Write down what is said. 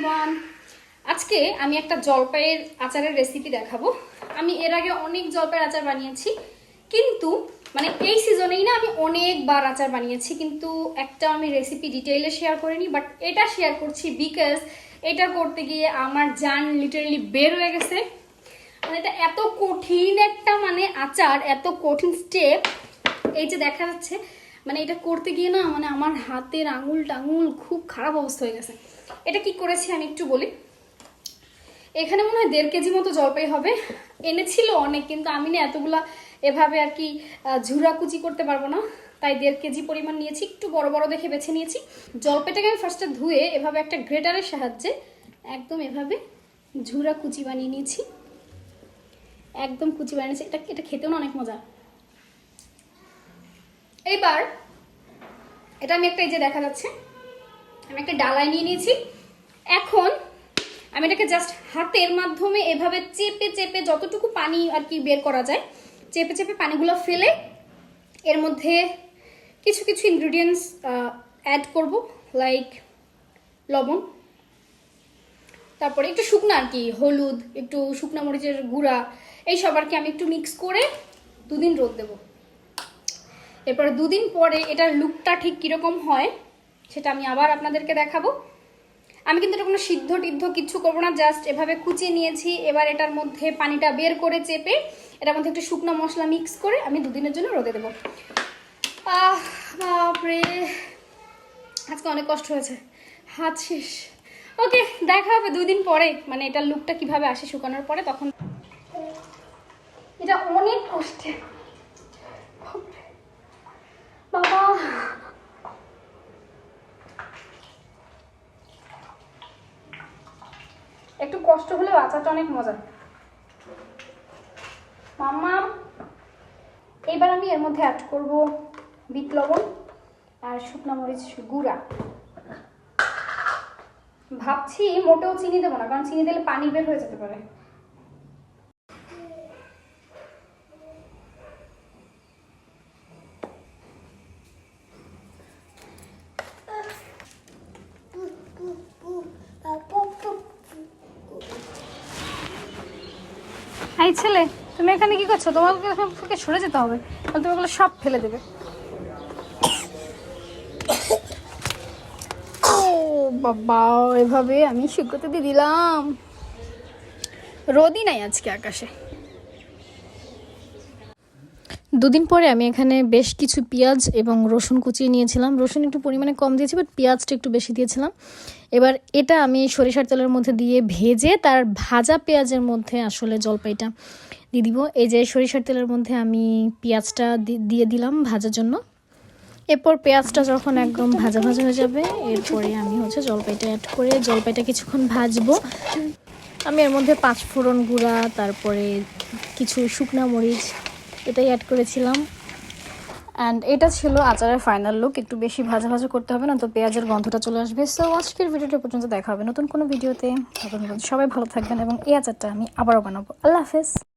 Everyone আজকে আমি একটা জলপাইয়ের আচারের রেসিপি দেখাবো। আমি এর আগে অনেক জলপাইয়ের আচার বানিয়েছি, কিন্তু মানে এই সিজনেই না আমি অনেকবার আচার বানিয়েছি, কিন্তু একটা আমি রেসিপি ডিটেইলে শেয়ার করিনি বাট এটা শেয়ার করছি বিকজ এটা করতে গিয়ে আমার জান লিটারালি বের হয়ে গেছে। মানে এটা এত কঠিন একটা মানে আচার, এত কঠিন স্টেপ এই যে দেখা যাচ্ছে মানে এটা করতে গিয়ে না মানে আমার হাতের আঙুল টাঙুল খুব খারাপ অবস্থা হয়ে গেছে। এটা কি করেছি আমি একটু বলি। এখানে মনে হয় দেড় কেজি মতো জলপাই হবে। এনেছিল অনেক কিন্তু আমি না এতগুলা এভাবে আর কি আহ, ঝুরা কুচি করতে পারব না। তাই দেড় কেজি পরিমাণ নিয়েছি একটু বড় বড় দেখে বেছে নিয়েছি। জলপাইটাকে আমি ফার্স্টে ধুয়ে এভাবে একটা গ্রেটারের সাহায্যে একদম এভাবে ঝুরা কুচি বানিয়ে নিয়েছি। একদম কুচি বানিয়েছি এটা এটা খেতেও না অনেক মজা। এইবার এটা আমি একটা এই যে দেখা যাচ্ছে, আমি একটা ডালায় নিয়ে নিয়েছি। এখন আমি এটাকে জাস্ট হাতের মাধ্যমে এভাবে চেপে চেপে যতটুকু পানি আর কি বের করা যায়, চেপে চেপে পানিগুলো ফেলে এর মধ্যে কিছু কিছু ইনগ্রিডিয়েন্টস অ্যাড করব লাইক লবণ, তারপরে একটু শুকনো আর কি, হলুদ, একটু শুকনো মরিচের গুঁড়া এই সব আর কি আমি একটু মিক্স করে দুদিন রোদ দেবো। এরপরে দুদিন পরে এটার লুকটা ঠিক কীরকম হয়, সেটা আমি আবার আপনাদেরকে দেখাবো। আমি কিন্তু এটা কোনো সিদ্ধ টিদ্ধ কিচ্ছু করব না জাস্ট এভাবে কুচিয়ে নিয়েছি, এবার এটার মধ্যে পানিটা বের করে চেপে এটার মধ্যে একটু শুকনো মশলা মিক্স করে আমি দুদিনের জন্য রোদে দেবো। বাপরে, আজকে অনেক কষ্ট হয়েছে। হাত শেষ। ওকে, দেখা হবে দুদিন পরে মানে এটার লুকটা কীভাবে আসে শুকানোর পরে, তখন। এটা অনেক কষ্টে বাবা একটু কষ্ট হলেও আচারটা অনেক মজা মাম্মা এবার আমি এর মধ্যে অ্যাড করব বিট লবণ আর শুকনো মরিচ গুঁড়া। ভাবছি মোটেও চিনি দেবো না, কারণ চিনি দিলে পানি বের হয়ে যেতে পারে। এই ছেলে, তুমি এখানে কি করছ? তোমাকে সরে যেতে হবে। তাহলে তুমি ওগুলো সব ফেলে দেবে। বাবা, এভাবে আমি শুকোতে দিয়ে দিলাম। রোদই নাই আজকে আকাশে। দুদিন পরে আমি এখানে বেশ কিছু পেঁয়াজ এবং রসুন কুচিয়ে নিয়েছিলাম। রসুন একটু পরিমাণে কম দিয়েছি বাট পেঁয়াজটা একটু বেশি দিয়েছিলাম। এবার এটা আমি সরিষার তেলের মধ্যে দিয়ে ভেজে তার ভাজা পেঁয়াজের মধ্যে আসলে জলপাইটা দিয়ে দিব। এই যে সরিষার তেলের মধ্যে আমি পেঁয়াজটা দিয়ে দিলাম ভাজার জন্য। এরপর পেঁয়াজটা যখন একদম ভাজা ভাজা হয়ে যাবে, এরপরে আমি হচ্ছে জলপাইটা অ্যাড করে জলপাইটা কিছুক্ষণ ভাজবো। আমি এর মধ্যে পাঁচ ফোড়ন গুঁড়া, তারপরে কিছু শুকনা মরিচ এটাই অ্যাড করেছিলাম। অ্যান্ড এটা ছিল আচারের ফাইনাল লুক একটু বেশি ভাজা ভাজা করতে হবে না, তো পেঁয়াজের গন্ধটা চলে আসবে। সো আজকের ভিডিওটা পর্যন্ত দেখা হবে নতুন কোনো ভিডিওতে সবাই ভালো থাকবেন এবং এই আচারটা আমি আবারও বানাবো। আল্লাহ হাফেজ।